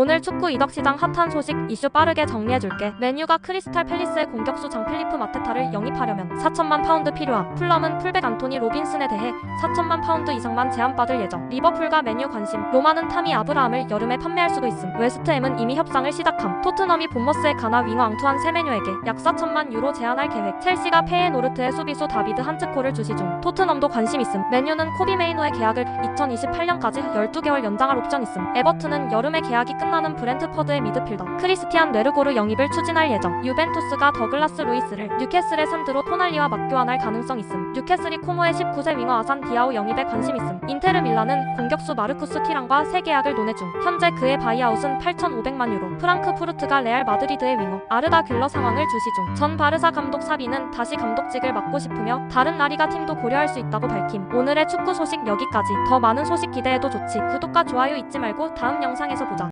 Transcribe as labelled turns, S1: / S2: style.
S1: 오늘 축구 이덕시장 핫한 소식 이슈 빠르게 정리해줄게. 메뉴가 크리스탈 팰리스의 공격수 장필리프 마테타를 영입하려면 4천만 파운드 필요함. 풀럼은 풀백 안토니 로빈슨에 대해 4천만 파운드 이상만 제한받을 예정. 리버풀과 메뉴 관심. 로마는 타미 아브라함을 여름에 판매할 수도 있음. 웨스트햄은 이미 협상을 시작함. 토트넘이 본머스의 가나 윙어 앙투안 세메뉴에게 약 4천만 유로 제한할 계획. 첼시가 페에노르트의 수비수 다비드 한츠코를 주시 중. 토트넘도 관심 있음. 메뉴는 코비 메이노의 계약을 2028년까지 12개월 연장할 옵션 있음. 에버튼은 여름에 계약이 끝 나는 브렌트퍼드의 미드필더 크리스티안 네르고르 영입을 추진할 예정. 유벤투스가 더글라스 루이스를 뉴캐슬의 산드로 토날리와 맞교환할 가능성 있음. 뉴캐슬이 코모의 19세 윙어 아산 디아우 영입에 관심 있음. 인테르 밀라는 공격수 마르쿠스 티랑과 새 계약을 논의 중. 현재 그의 바이아웃은 8,500만 유로. 프랑크푸르트가 레알 마드리드의 윙어 아르다 귤러 상황을 주시 중. 전 바르사 감독 사비는 다시 감독직을 맡고 싶으며 다른 라리가 팀도 고려할 수 있다고 밝힘. 오늘의 축구 소식 여기까지. 더 많은 소식 기대해도 좋지. 구독과 좋아요 잊지 말고 다음 영상에서 보자.